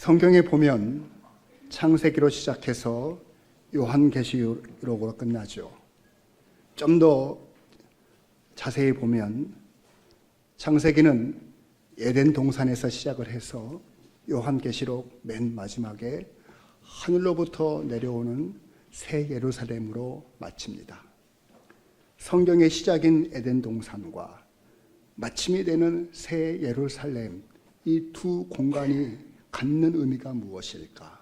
성경에 보면 창세기로 시작해서 요한계시록으로 끝나죠. 좀 더 자세히 보면 창세기는 에덴 동산에서 시작을 해서 요한계시록 맨 마지막에 하늘로부터 내려오는 새 예루살렘으로 마칩니다. 성경의 시작인 에덴 동산과 마침이 되는 새 예루살렘 이 두 공간이 갖는 의미가 무엇일까?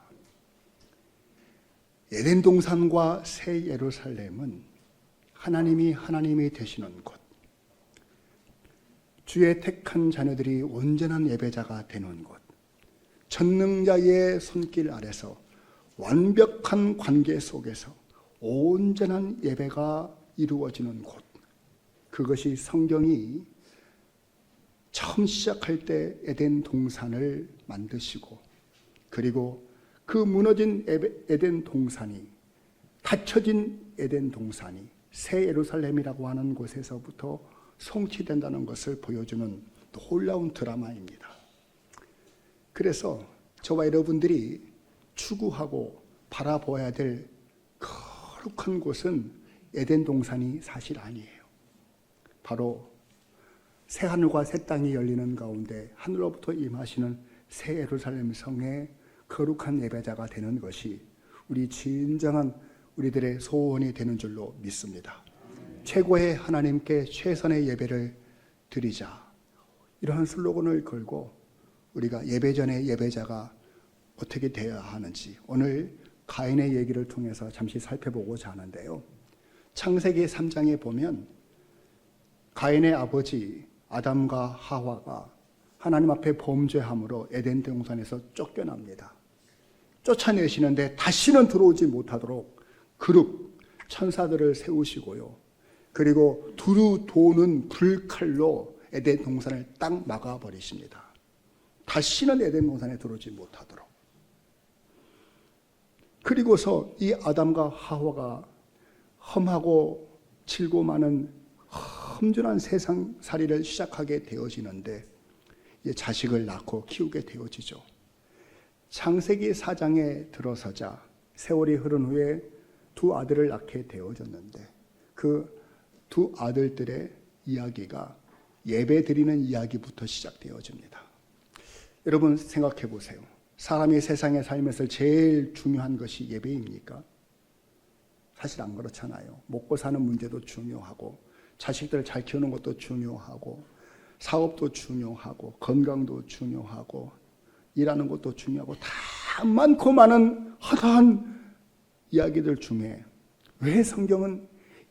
에덴 동산과 새 예루살렘은 하나님이 하나님이 되시는 곳, 주의 택한 자녀들이 온전한 예배자가 되는 곳, 전능자의 손길 아래서 완벽한 관계 속에서 온전한 예배가 이루어지는 곳, 그것이 성경이 처음 시작할 때 에덴 동산을 만드시고 그리고 그 무너진 에덴 동산이 닫혀진 에덴 동산이 새 예루살렘이라고 하는 곳에서부터 성취된다는 것을 보여주는 놀라운 드라마입니다. 그래서 저와 여러분들이 추구하고 바라보아야 될 거룩한 곳은 에덴 동산이 사실 아니에요. 바로 새 하늘과 새 땅이 열리는 가운데 하늘로부터 임하시는 새 예루살렘 성의 거룩한 예배자가 되는 것이 우리 진정한 우리들의 소원이 되는 줄로 믿습니다. 최고의 하나님께 최선의 예배를 드리자. 이러한 슬로건을 걸고 우리가 예배 전에 예배자가 어떻게 되어야 하는지 오늘 가인의 얘기를 통해서 잠시 살펴보고자 하는데요. 창세기 3장에 보면 가인의 아버지 아담과 하와가 하나님 앞에 범죄함으로 에덴 동산에서 쫓겨납니다. 쫓아내시는데 다시는 들어오지 못하도록 그룹 천사들을 세우시고요. 그리고 두루 도는 불칼로 에덴 동산을 딱 막아 버리십니다. 다시는 에덴 동산에 들어오지 못하도록. 그리고서 이 아담과 하와가 험하고 질고 많은 험준한 세상 살이를 시작하게 되어지는데 자식을 낳고 키우게 되어지죠. 창세기 4장에 들어서자 세월이 흐른 후에 두 아들을 낳게 되어졌는데 그 두 아들들의 이야기가 예배 드리는 이야기부터 시작되어집니다. 여러분 생각해 보세요. 사람이 세상에 살면서 제일 중요한 것이 예배입니까? 사실 안 그렇잖아요. 먹고 사는 문제도 중요하고 자식들 잘 키우는 것도 중요하고 사업도 중요하고 건강도 중요하고 일하는 것도 중요하고 다 많고 많은 허다한 이야기들 중에 왜 성경은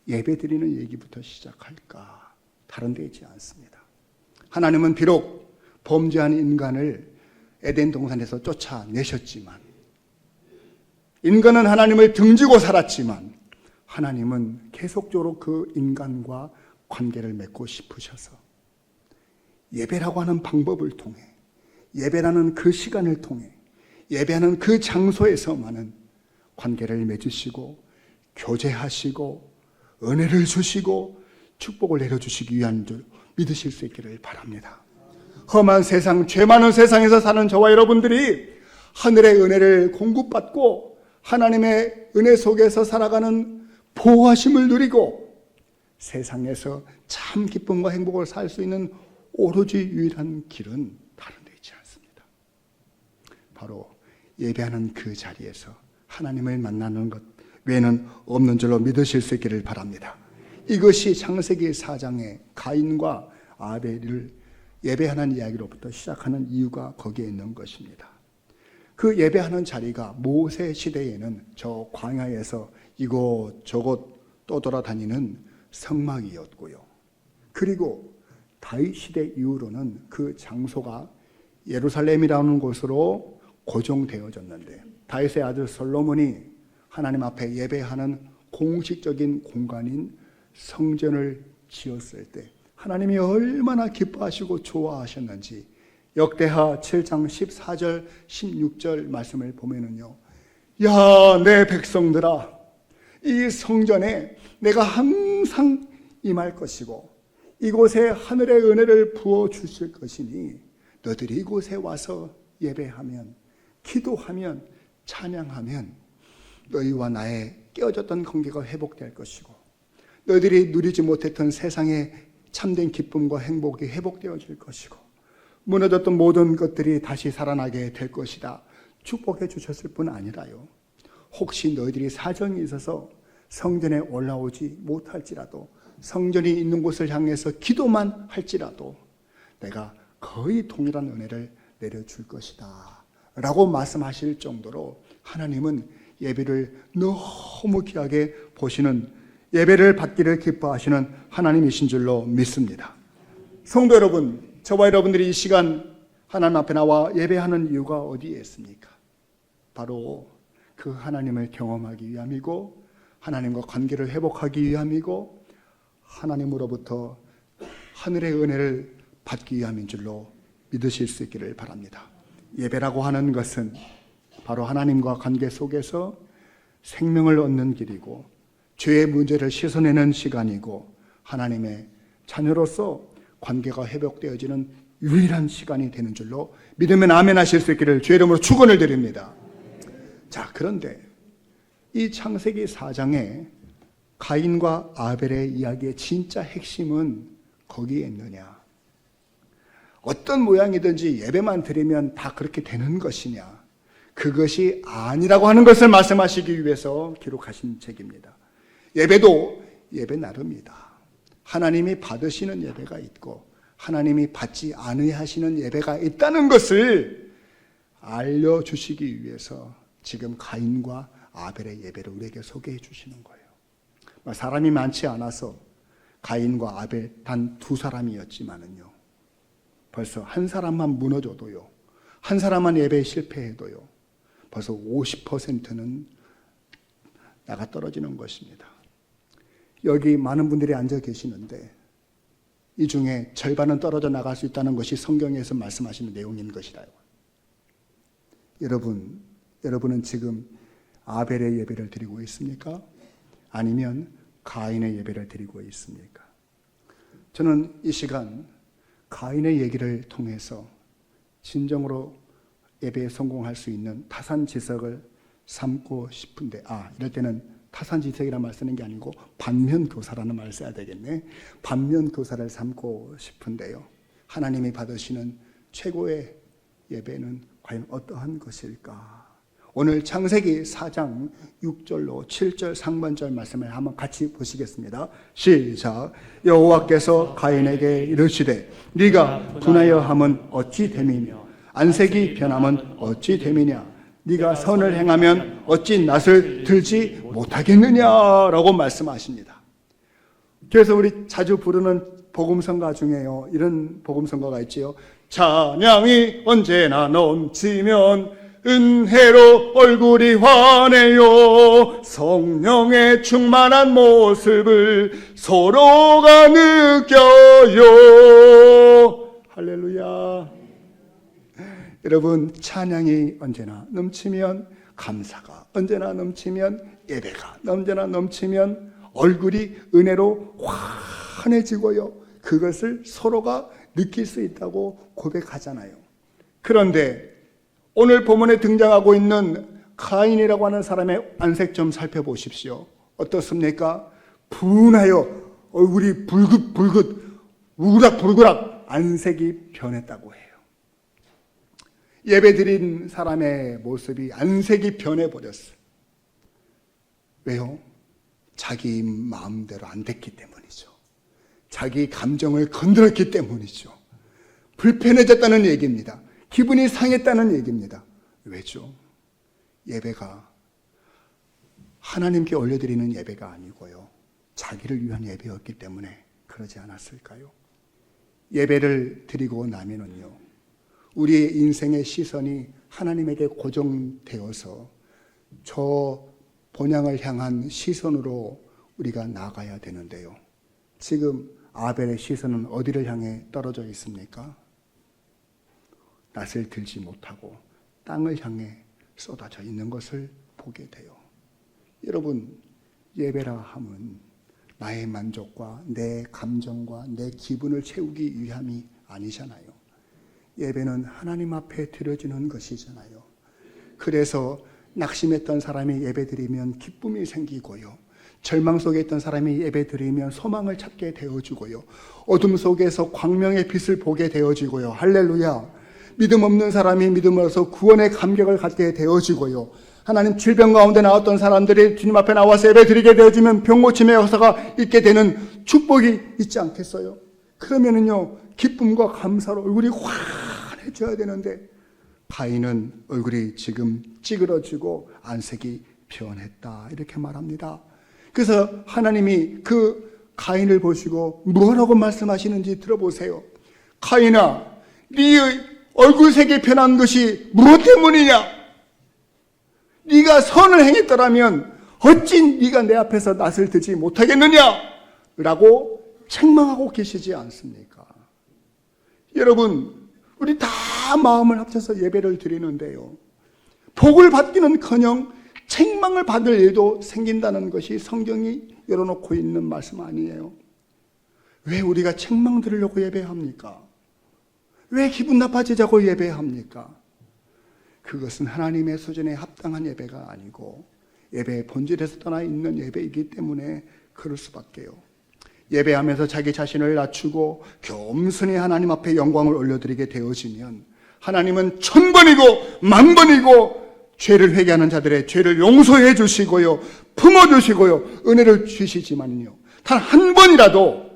예배 드리는 얘기부터 시작할까? 다른 데 있지 않습니다. 하나님은 비록 범죄한 인간을 에덴 동산에서 쫓아내셨지만 인간은 하나님을 등지고 살았지만 하나님은 계속적으로 그 인간과 관계를 맺고 싶으셔서 예배라고 하는 방법을 통해 예배라는 그 시간을 통해 예배하는 그 장소에서만은 관계를 맺으시고 교제하시고 은혜를 주시고 축복을 내려주시기 위한 줄 믿으실 수 있기를 바랍니다. 험한 세상, 죄 많은 세상에서 사는 저와 여러분들이 하늘의 은혜를 공급받고 하나님의 은혜 속에서 살아가는 보호하심을 누리고 세상에서 참 기쁨과 행복을 살 수 있는 오로지 유일한 길은 다른 데 있지 않습니다. 바로 예배하는 그 자리에서 하나님을 만나는 것 외에는 없는 줄로 믿으실 수 있기를 바랍니다. 이것이 창세기 4장의 가인과 아벨을 예배하는 이야기로부터 시작하는 이유가 거기에 있는 것입니다. 그 예배하는 자리가 모세 시대에는 저 광야에서 이곳 저곳 떠돌아다니는 성막이었고요. 그리고 다윗 시대 이후로는 그 장소가 예루살렘이라는 곳으로 고정되어졌는데 다윗의 아들 솔로몬이 하나님 앞에 예배하는 공식적인 공간인 성전을 지었을 때 하나님이 얼마나 기뻐하시고 좋아하셨는지 역대하 7장 14절 16절 말씀을 보면은요. 야, 내 백성들아 이 성전에 내가 항상 임할 것이고 이곳에 하늘의 은혜를 부어 주실 것이니 너들이 이곳에 와서 예배하면 기도하면 찬양하면 너희와 나의 깨어졌던 관계가 회복될 것이고 너희들이 누리지 못했던 세상의 참된 기쁨과 행복이 회복되어질 것이고 무너졌던 모든 것들이 다시 살아나게 될 것이다. 축복해 주셨을 뿐 아니라요. 혹시 너희들이 사정이 있어서 성전에 올라오지 못할지라도 성전이 있는 곳을 향해서 기도만 할지라도 내가 거의 동일한 은혜를 내려줄 것이다. 라고 말씀하실 정도로 하나님은 예배를 너무 귀하게 보시는 예배를 받기를 기뻐하시는 하나님이신 줄로 믿습니다. 성도 여러분, 저와 여러분들이 이 시간 하나님 앞에 나와 예배하는 이유가 어디에 있습니까? 바로 그 하나님을 경험하기 위함이고 하나님과 관계를 회복하기 위함이고 하나님으로부터 하늘의 은혜를 받기 위함인 줄로 믿으실 수 있기를 바랍니다. 예배라고 하는 것은 바로 하나님과 관계 속에서 생명을 얻는 길이고 죄의 문제를 씻어내는 시간이고 하나님의 자녀로서 관계가 회복되어지는 유일한 시간이 되는 줄로 믿으면 아멘 하실 수 있기를 주의 이름으로 축원을 드립니다. 자, 그런데 이 창세기 4장에 가인과 아벨의 이야기의 진짜 핵심은 거기에 있느냐? 어떤 모양이든지 예배만 드리면 다 그렇게 되는 것이냐? 그것이 아니라고 하는 것을 말씀하시기 위해서 기록하신 책입니다. 예배도 예배 나름이다. 하나님이 받으시는 예배가 있고 하나님이 받지 않으하시는 예배가 있다는 것을 알려주시기 위해서 지금 가인과 아벨의 예배를 우리에게 소개해 주시는 거예요. 사람이 많지 않아서 가인과 아벨 단 두 사람이었지만은요. 벌써 한 사람만 무너져도요. 한 사람만 예배에 실패해도요. 벌써 50%는 나가 떨어지는 것입니다. 여기 많은 분들이 앉아 계시는데 이 중에 절반은 떨어져 나갈 수 있다는 것이 성경에서 말씀하시는 내용인 것이라요. 여러분, 여러분은 지금 아벨의 예배를 드리고 있습니까? 아니면 가인의 예배를 드리고 있습니까? 저는 이 시간 가인의 얘기를 통해서 진정으로 예배에 성공할 수 있는 타산지석을 삼고 싶은데, 아, 이럴 때는 타산지석이라는 말 쓰는 게 아니고 반면교사라는 말 써야 되겠네. 반면교사를 삼고 싶은데요. 하나님이 받으시는 최고의 예배는 과연 어떠한 것일까? 오늘 창세기 4장 6절로 7절 상반절 말씀을 한번 같이 보시겠습니다. 시작. 여호와께서 가인에게 이르시되 네가 분하여 함은 어찌 됨이며 안색이 변함은 어찌 됨이냐 네가 선을 행하면 어찌 낯을 들지 못하겠느냐라고 말씀하십니다. 그래서 우리 자주 부르는 복음성가 중에요. 이런 복음성가가 있지요. 찬양이 언제나 넘치면 은혜로 얼굴이 환해요. 성령의 충만한 모습을 서로가 느껴요. 할렐루야. 여러분, 찬양이 언제나 넘치면 감사가 언제나 넘치면 예배가 언제나 넘치면 얼굴이 은혜로 환해지고요. 그것을 서로가 느낄 수 있다고 고백하잖아요. 그런데 오늘 본문에 등장하고 있는 카인이라고 하는 사람의 안색 좀 살펴보십시오. 어떻습니까? 분하여 얼굴이 붉긋붉긋 우그락불그락 안색이 변했다고 해요. 예배 드린 사람의 모습이 안색이 변해버렸어요. 왜요? 자기 마음대로 안 됐기 때문이죠. 자기 감정을 건드렸기 때문이죠. 불편해졌다는 얘기입니다. 기분이 상했다는 얘기입니다. 왜죠? 예배가 하나님께 올려드리는 예배가 아니고요. 자기를 위한 예배였기 때문에 그러지 않았을까요? 예배를 드리고 나면은요. 우리의 인생의 시선이 하나님에게 고정되어서 저 본향을 향한 시선으로 우리가 나가야 되는데요. 지금 아벨의 시선은 어디를 향해 떨어져 있습니까? 낯을 들지 못하고 땅을 향해 쏟아져 있는 것을 보게 돼요. 여러분, 예배라 함은 나의 만족과 내 감정과 내 기분을 채우기 위함이 아니잖아요. 예배는 하나님 앞에 드려지는 것이잖아요. 그래서 낙심했던 사람이 예배 드리면 기쁨이 생기고요. 절망 속에 있던 사람이 예배 드리면 소망을 찾게 되어주고요. 어둠 속에서 광명의 빛을 보게 되어지고요. 할렐루야. 믿음 없는 사람이 믿음으로서 구원의 감격을 갖게 되어지고요. 하나님 질병 가운데 나왔던 사람들이 주님 앞에 나와서 예배 드리게 되어지면 병고침의 역사가 있게 되는 축복이 있지 않겠어요? 그러면은요, 기쁨과 감사로 얼굴이 환해져야 되는데, 가인은 얼굴이 지금 찌그러지고 안색이 변했다. 이렇게 말합니다. 그래서 하나님이 그 가인을 보시고 뭐라고 말씀하시는지 들어보세요. 가인아, 네 얼굴 색이 변한 것이 무엇 때문이냐? 네가 선을 행했더라면 어찌 네가 내 앞에서 낯을 들지 못하겠느냐? 라고 책망하고 계시지 않습니까? 여러분, 우리 다 마음을 합쳐서 예배를 드리는데요. 복을 받기는 커녕 책망을 받을 일도 생긴다는 것이 성경이 열어놓고 있는 말씀 아니에요. 왜 우리가 책망 들으려고 예배합니까? 왜 기분 나빠지자고 예배합니까? 그것은 하나님의 수준에 합당한 예배가 아니고 예배의 본질에서 떠나 있는 예배이기 때문에 그럴 수밖에요. 예배하면서 자기 자신을 낮추고 겸손히 하나님 앞에 영광을 올려드리게 되어지면 하나님은 천 번이고 만 번이고 죄를 회개하는 자들의 죄를 용서해 주시고요. 품어 주시고요. 은혜를 주시지만요. 단 한 번이라도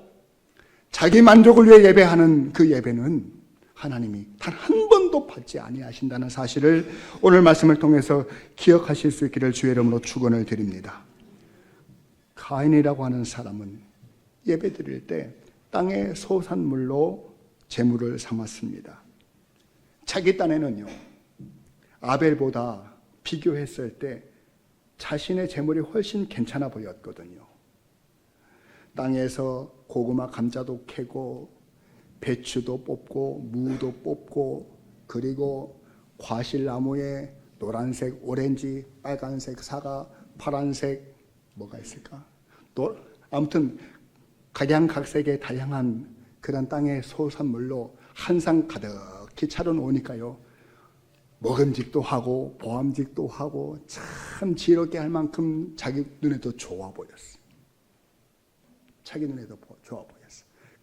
자기 만족을 위해 예배하는 그 예배는 하나님이 단 한 번도 받지 아니하신다는 사실을 오늘 말씀을 통해서 기억하실 수 있기를 주의 이름으로 축원을 드립니다. 가인이라고 하는 사람은 예배 드릴 때 땅의 소산물로 재물을 삼았습니다. 자기 딴에는요. 아벨보다 비교했을 때 자신의 재물이 훨씬 괜찮아 보였거든요. 땅에서 고구마 감자도 캐고 배추도 뽑고 무도 뽑고 그리고 과실나무에 노란색, 오렌지, 빨간색 사과, 파란색 뭐가 있을까? 또 아무튼 각양각색의 다양한 그런 땅의 소산물로 한상 가득히 차려놓으니까요. 먹음직도 하고 보암직도 하고 참 지혜롭게 할 만큼 자기 눈에도 좋아 보였어. 자기 눈에도 좋아 보였어.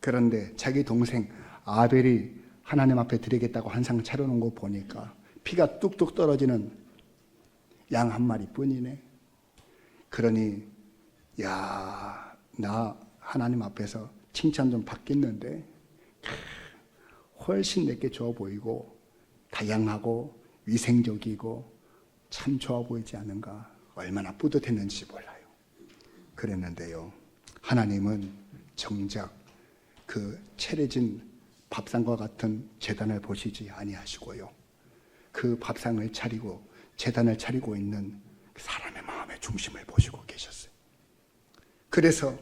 그런데 자기 동생 아벨이 하나님 앞에 드리겠다고 한상 차려놓은 거 보니까 피가 뚝뚝 떨어지는 양 한 마리 뿐이네. 그러니, 야, 나 하나님 앞에서 칭찬 좀 받겠는데, 훨씬 내게 좋아 보이고, 다양하고, 위생적이고, 참 좋아 보이지 않은가. 얼마나 뿌듯했는지 몰라요. 그랬는데요. 하나님은 정작 그 채려진 밥상과 같은 재단을 보시지 아니하시고요. 그 밥상을 차리고 재단을 차리고 있는 그 사람의 마음의 중심을 보시고 계셨어요. 그래서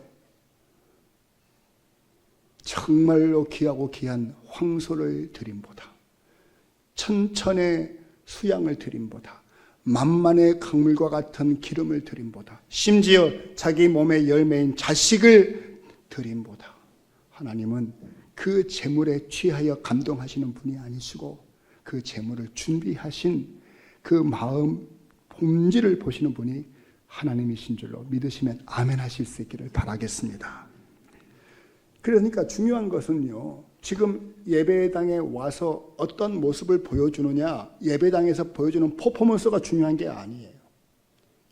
정말로 귀하고 귀한 황소를 드림보다 천천의 수양을 드림보다 만만의 강물과 같은 기름을 드림보다 심지어 자기 몸의 열매인 자식을 드림보다 하나님은 그 재물에 취하여 감동하시는 분이 아니시고 그 재물을 준비하신 그 마음 본질을 보시는 분이 하나님이신 줄로 믿으시면 아멘 하실 수 있기를 바라겠습니다. 그러니까 중요한 것은요. 지금 예배당에 와서 어떤 모습을 보여주느냐, 예배당에서 보여주는 퍼포먼스가 중요한 게 아니에요.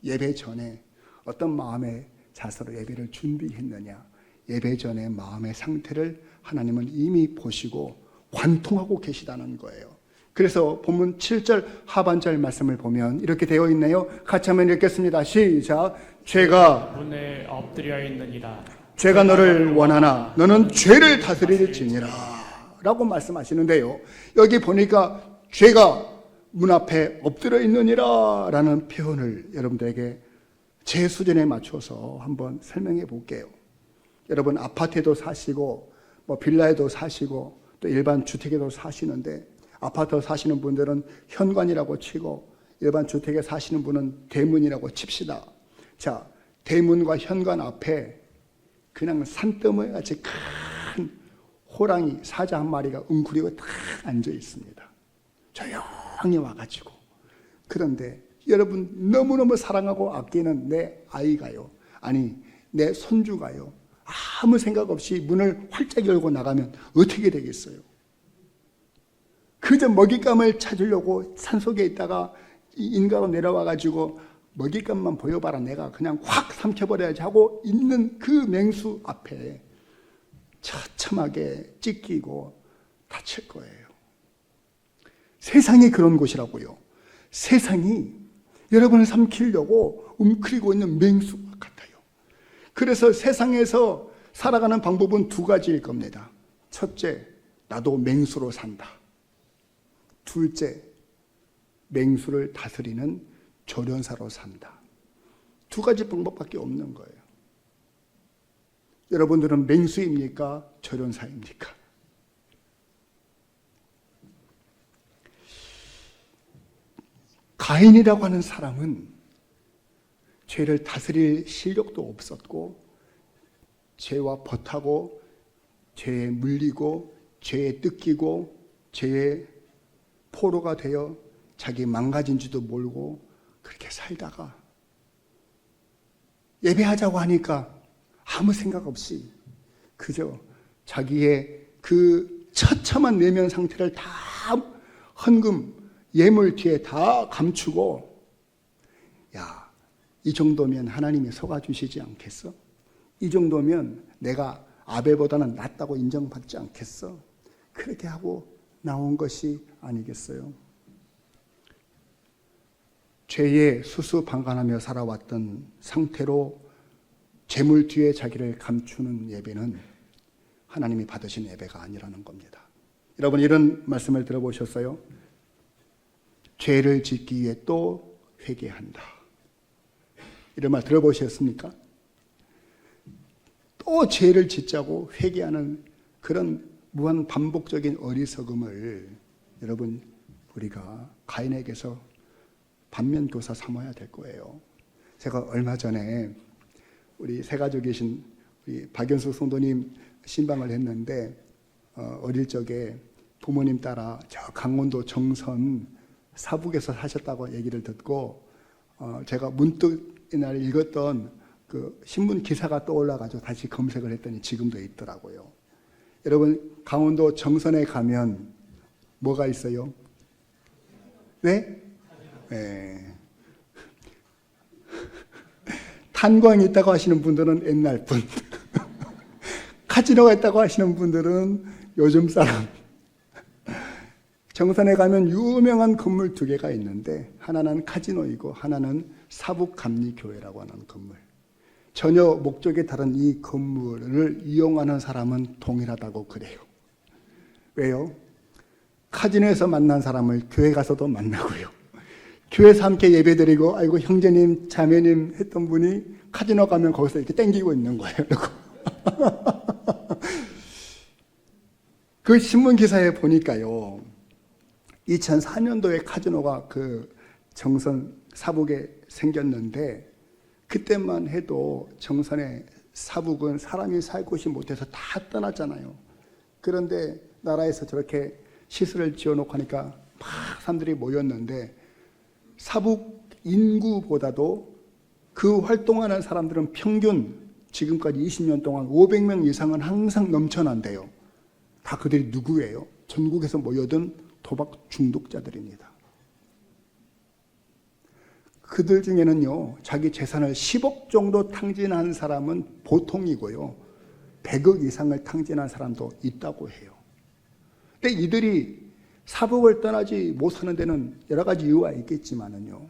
예배 전에 어떤 마음의 자세로 예배를 준비했느냐, 예배 전에 마음의 상태를 하나님은 이미 보시고 관통하고 계시다는 거예요. 그래서 본문 7절 하반절 말씀을 보면 이렇게 되어 있네요. 같이 한번 읽겠습니다. 시작. 죄가 문에 엎드려 있느니라. 죄가 너를 원하나 너는 죄를 다스릴지니라 라고 말씀하시는데요. 여기 보니까 죄가 문 앞에 엎드려 있느니라 라는 표현을 여러분들에게 제 수준에 맞춰서 한번 설명해 볼게요. 여러분 아파트에도 사시고 뭐 빌라에도 사시고 또 일반 주택에도 사시는데 아파트 사시는 분들은 현관이라고 치고 일반 주택에 사시는 분은 대문이라고 칩시다. 자, 대문과 현관 앞에 그냥 산더미 같이 큰 호랑이 사자 한 마리가 웅크리고 딱 앉아 있습니다. 조용히 와가지고 그런데 여러분 너무너무 사랑하고 아끼는 내 아이가요. 아니, 내 손주가요. 아무 생각 없이 문을 활짝 열고 나가면 어떻게 되겠어요? 그저 먹잇감을 찾으려고 산속에 있다가 이 인가가 내려와 가지고 먹잇감만 보여봐라 내가 그냥 확 삼켜버려야지 하고 있는 그 맹수 앞에 처참하게 찢기고 다칠 거예요. 세상이 그런 곳이라고요. 세상이 여러분을 삼키려고 움크리고 있는 맹수. 그래서 세상에서 살아가는 방법은 두 가지일 겁니다. 첫째, 나도 맹수로 산다. 둘째, 맹수를 다스리는 조련사로 산다. 두 가지 방법밖에 없는 거예요. 여러분들은 맹수입니까? 조련사입니까? 가인이라고 하는 사람은 죄를 다스릴 실력도 없었고 죄와 버타고 죄에 물리고 죄에 뜯기고 죄에 포로가 되어 자기 망가진 지도 모르고 그렇게 살다가 예배하자고 하니까 아무 생각 없이 그저 자기의 그 처참한 내면 상태를 다 헌금 예물 뒤에 다 감추고 야, 이 정도면 하나님이 속아주시지 않겠어? 이 정도면 내가 아벨보다는 낫다고 인정받지 않겠어? 그렇게 하고 나온 것이 아니겠어요? 죄에 수수방관하며 살아왔던 상태로 재물 뒤에 자기를 감추는 예배는 하나님이 받으신 예배가 아니라는 겁니다. 여러분 이런 말씀을 들어보셨어요? 죄를 짓기 위해 또 회개한다. 이런 말 들어보셨습니까? 또 죄를 짓자고 회개하는 그런 무한 반복적인 어리석음을 여러분 우리가 가인에게서 반면 교사 삼아야 될 거예요. 제가 얼마 전에 우리 세 가족 계신 우리 박연수 성도님 신방을 했는데 어, 어릴 적에 부모님 따라 저 강원도 정선 사북에서 사셨다고 얘기를 듣고 어, 제가 문득 이날 읽었던 그 신문 기사가 떠올라가지고 다시 검색을 했더니 지금도 있더라고요. 여러분 강원도 정선에 가면 뭐가 있어요? 네? 네. 탄광이 있다고 하시는 분들은 옛날 분. 카지노가 있다고 하시는 분들은 요즘 사람. 정선에 가면 유명한 건물 두 개가 있는데 하나는 카지노이고 하나는 사북감리교회라고 하는 건물. 전혀 목적이 다른 이 건물을 이용하는 사람은 동일하다고 그래요. 왜요? 카지노에서 만난 사람을 교회 가서도 만나고요. 교회에서 함께 예배드리고 아이고 형제님 자매님 했던 분이 카지노 가면 거기서 이렇게 땡기고 있는 거예요. 그 신문 기사에 보니까요. 2004년도에 카지노가 그 정선 사북에 생겼는데 그때만 해도 정선의 사북은 사람이 살 곳이 못해서 다 떠났잖아요. 그런데 나라에서 저렇게 시설을 지어놓고 하니까 막 사람들이 모였는데 사북 인구보다도 그 활동하는 사람들은 평균 지금까지 20년 동안 500명 이상은 항상 넘쳐난대요. 다 그들이 누구예요? 전국에서 모여든 도박 중독자들입니다. 그들 중에는요, 자기 재산을 10억 정도 탕진한 사람은 보통이고요, 100억 이상을 탕진한 사람도 있다고 해요. 근데 이들이 사복을 떠나지 못하는 데는 여러 가지 이유가 있겠지만은요,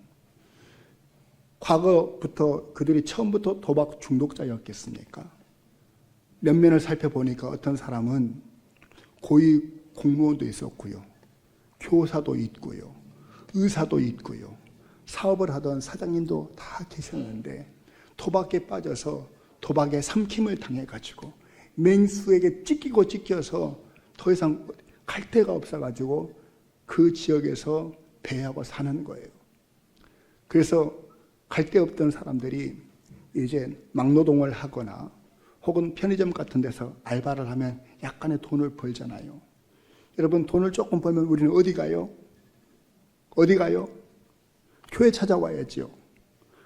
과거부터 그들이 처음부터 도박 중독자였겠습니까? 면면을 살펴보니까 어떤 사람은 고위 공무원도 있었고요, 교사도 있고요, 의사도 있고요, 사업을 하던 사장님도 다 계셨는데 도박에 빠져서 도박에 삼킴을 당해가지고 맹수에게 찢기고 찢겨서 더 이상 갈 데가 없어가지고 그 지역에서 배하고 사는 거예요. 그래서 갈 데 없던 사람들이 이제 막노동을 하거나 혹은 편의점 같은 데서 알바를 하면 약간의 돈을 벌잖아요. 여러분 돈을 조금 벌면 우리는 어디 가요? 어디 가요? 교회 찾아와야지요.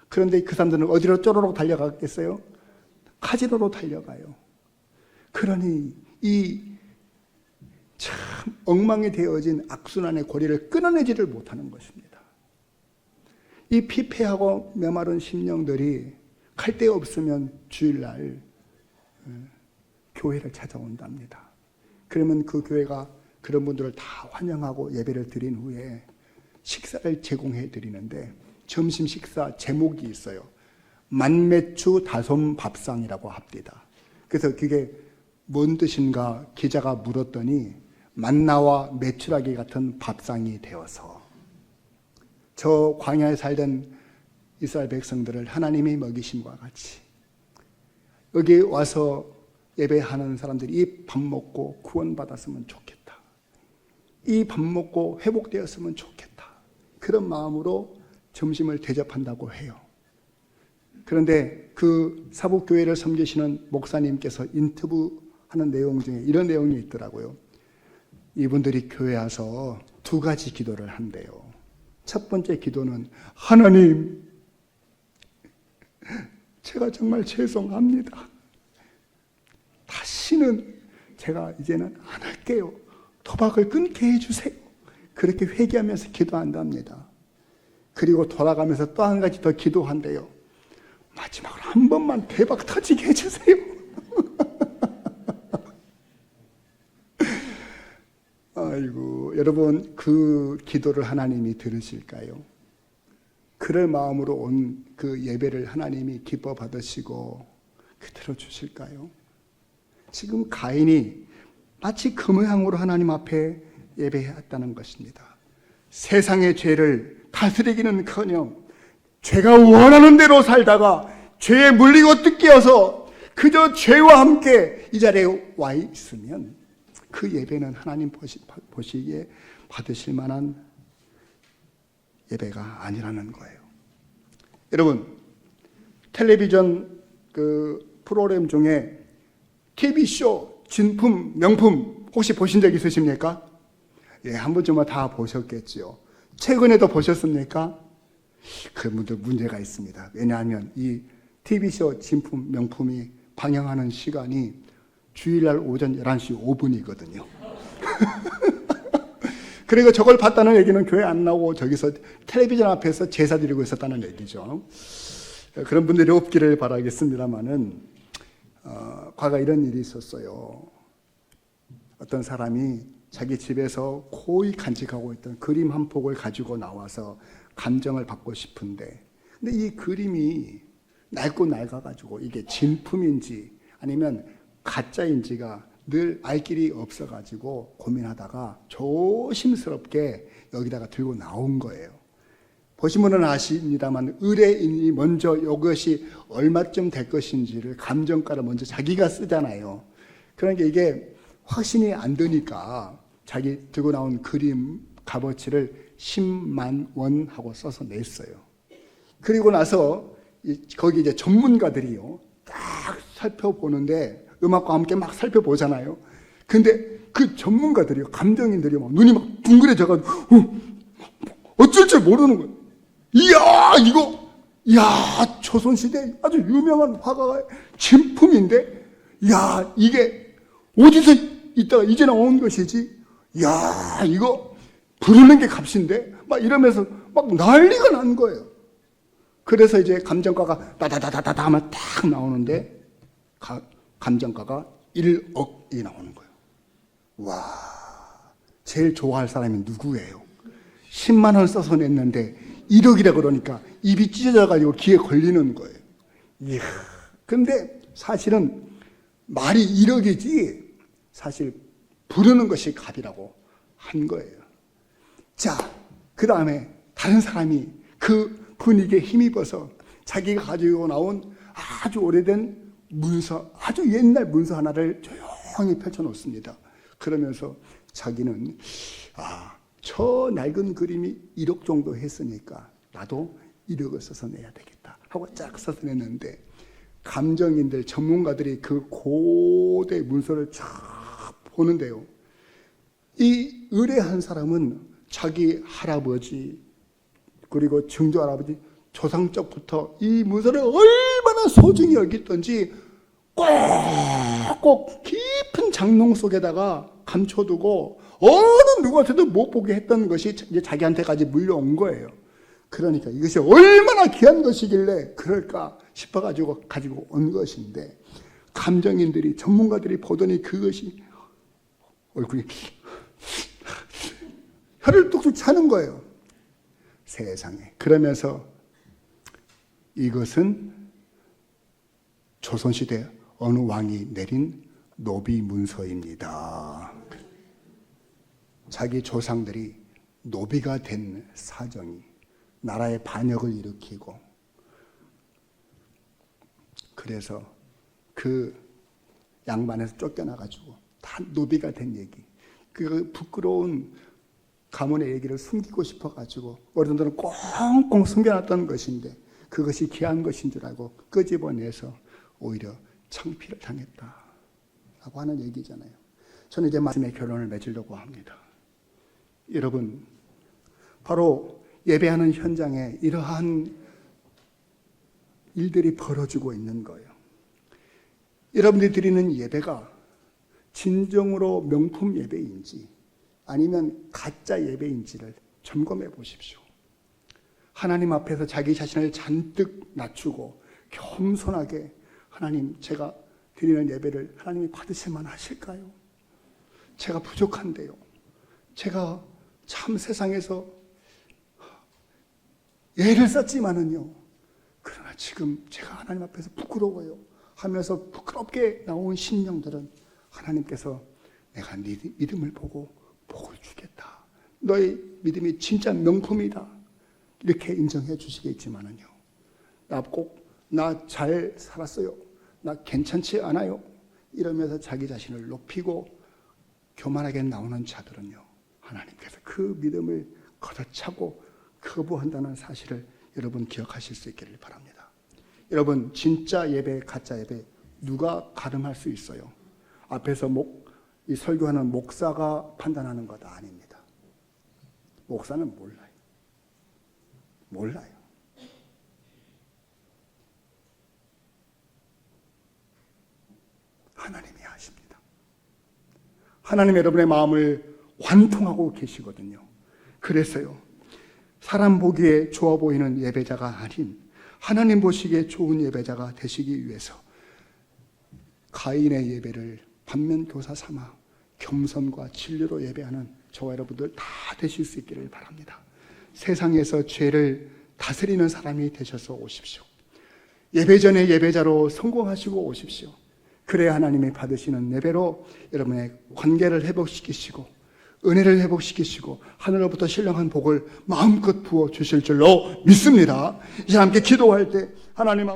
그런데 그 사람들은 어디로 쪼로록 달려가겠어요? 카지노로 달려가요. 그러니 이 참 엉망이 되어진 악순환의 고리를 끊어내지를 못하는 것입니다. 이 피폐하고 메마른 심령들이 갈데 없으면 주일날 어, 교회를 찾아온답니다. 그러면 그 교회가 그런 분들을 다 환영하고 예배를 드린 후에 식사를 제공해 드리는데 점심 식사 제목이 있어요. 만매추 다솜 밥상이라고 합니다. 그래서 그게 뭔 뜻인가 기자가 물었더니 만나와 매출하기 같은 밥상이 되어서 저 광야에 살던 이스라엘 백성들을 하나님이 먹이심과 같이 여기 와서 예배하는 사람들이 이 밥 먹고 구원받았으면 좋겠다. 이 밥 먹고 회복되었으면 좋겠다. 그런 마음으로 점심을 대접한다고 해요. 그런데 그 사북교회를 섬기시는 목사님께서 인터뷰하는 내용 중에 이런 내용이 있더라고요. 이분들이 교회 와서 두 가지 기도를 한대요. 첫 번째 기도는 하나님, 제가 정말 죄송합니다. 다시는 제가 이제는 안 할게요. 도박을 끊게 해주세요. 그렇게 회개하면서 기도한답니다. 그리고 돌아가면서 또 한 가지 더 기도한대요. 마지막으로 한 번만 대박 터지게 해주세요. 아이고, 여러분, 그 기도를 하나님이 들으실까요? 그럴 마음으로 온 그 예배를 하나님이 기뻐 받으시고 그대로 주실까요? 지금 가인이 마치 그 모양으로 하나님 앞에 예배했다는 것입니다. 세상의 죄를 다스리기는 커녕 죄가 원하는 대로 살다가 죄에 물리고 뜯겨서 그저 죄와 함께 이 자리에 와 있으면 그 예배는 하나님 보시, 보시기에 받으실 만한 예배가 아니라는 거예요. 여러분, 텔레비전 그 프로그램 중에 TV쇼 진품, 명품 혹시 보신 적 있으십니까? 예, 한 번쯤은 다 보셨겠지요. 최근에도 보셨습니까? 그분들 문제가 있습니다. 왜냐하면 이 TV쇼 진품, 명품이 방영하는 시간이 주일날 오전 11시 5분이거든요. 그리고 저걸 봤다는 얘기는 교회 안 나오고 저기서 텔레비전 앞에서 제사 드리고 있었다는 얘기죠. 그런 분들이 없기를 바라겠습니다만은 어, 과거 이런 일이 있었어요. 어떤 사람이 자기 집에서 고이 간직하고 있던 그림 한 폭을 가지고 나와서 감정을 받고 싶은데, 근데 이 그림이 낡고 낡아가지고 이게 진품인지 아니면 가짜인지가 늘 알 길이 없어가지고 고민하다가 조심스럽게 여기다가 들고 나온 거예요. 보시면은 아십니다만 의뢰인이 먼저 이것이 얼마쯤 될 것인지를 감정가를 먼저 자기가 쓰잖아요. 그러니까 이게 확신이 안 되니까 자기 들고 나온 그림 값어치를 10만 원 하고 써서 냈어요. 그리고 나서 거기 이제 전문가들이요. 딱 살펴보는데 음악과 함께 막 살펴보잖아요. 근데 그 전문가들이요. 감정인들이 막 눈이 막 둥그레져가지고 어, 어쩔 줄 모르는 거예요. 이야, 이거, 이야, 조선시대 아주 유명한 화가의 진품인데, 이야, 이게 어디서 있다가 이제 나온 것이지, 이야, 이거 부르는 게 값인데, 막 이러면서 막 난리가 난 거예요. 그래서 이제 감정가가 다다다다다 하면 딱 나오는데, 가, 감정가가 1억이 나오는 거예요. 와, 제일 좋아할 사람이 누구예요? 10만 원 써서 냈는데 1억이라 그러니까 입이 찢어져가지고 귀에 걸리는 거예요. 이야. 근데 사실은 말이 1억이지 사실 부르는 것이 값이라고 한 거예요. 자, 그 다음에 다른 사람이 그 분위기에 힘입어서 자기가 가지고 나온 아주 오래된 문서, 아주 옛날 문서 하나를 조용히 펼쳐놓습니다. 그러면서 자기는, 아, 저 낡은 그림이 1억 정도 했으니까 나도 1억을 써서 내야 되겠다 하고 쫙 써서 냈는데 감정인들 전문가들이 그 고대 문서를 쫙 보는데요. 이 의뢰한 사람은 자기 할아버지 그리고 증조 할아버지 조상적부터 이 문서를 얼마나 소중히 여겼던지 꼭꼭 깊은 장롱 속에다가 감춰두고 어느 누구한테도 못 보게 했던 것이 이제 자기한테까지 물려온 거예요. 그러니까 이것이 얼마나 귀한 것이길래 그럴까 싶어가지고 가지고 온 것인데 감정인들이 전문가들이 보더니 그것이 얼굴이 혀를 뚝뚝 차는 거예요. 세상에. 그러면서 이것은 조선시대 어느 왕이 내린 노비 문서입니다. 자기 조상들이 노비가 된 사정이 나라의 반역을 일으키고 그래서 그 양반에서 쫓겨나가지고 다 노비가 된 얘기. 그 부끄러운 가문의 얘기를 숨기고 싶어가지고 어른들은 꽁꽁 숨겨놨던 것인데 그것이 귀한 것인 줄 알고 끄집어내서 오히려 창피를 당했다 라고 하는 얘기잖아요. 저는 이제 말씀의 결론을 맺으려고 합니다. 여러분, 바로 예배하는 현장에 이러한 일들이 벌어지고 있는 거예요. 여러분들이 드리는 예배가 진정으로 명품 예배인지 아니면 가짜 예배인지를 점검해 보십시오. 하나님 앞에서 자기 자신을 잔뜩 낮추고 겸손하게 하나님 제가 드리는 예배를 하나님이 받으실만 하실까요? 제가 부족한데요. 제가 참 세상에서 예를 썼지만은요. 그러나 지금 제가 하나님 앞에서 부끄러워요. 하면서 부끄럽게 나온 신령들은 하나님께서 내가 네 믿음을 보고 복을 주겠다. 너의 믿음이 진짜 명품이다. 이렇게 인정해 주시겠지만은요. 나 꼭 나 잘 살았어요. 나 괜찮지 않아요. 이러면서 자기 자신을 높이고 교만하게 나오는 자들은요. 하나님께서 그 믿음을 걷어차고 거부한다는 사실을 여러분 기억하실 수 있기를 바랍니다. 여러분 진짜 예배, 가짜 예배 누가 가름할 수 있어요? 앞에서 목, 이 설교하는 목사가 판단하는 것 아닙니다. 목사는 몰라요. 몰라요. 하나님이 아십니다. 하나님 여러분의 마음을 관통하고 계시거든요. 그래서요. 사람 보기에 좋아 보이는 예배자가 아닌 하나님 보시기에 좋은 예배자가 되시기 위해서 가인의 예배를 반면 교사 삼아 겸손과 진리로 예배하는 저와 여러분들 다 되실 수 있기를 바랍니다. 세상에서 죄를 다스리는 사람이 되셔서 오십시오. 예배 전에 예배자로 성공하시고 오십시오. 그래야 하나님이 받으시는 예배로 여러분의 관계를 회복시키시고 은혜를 회복시키시고 하늘로부터 신령한 복을 마음껏 부어 주실 줄로 믿습니다. 이제 함께 기도할 때 하나님 앞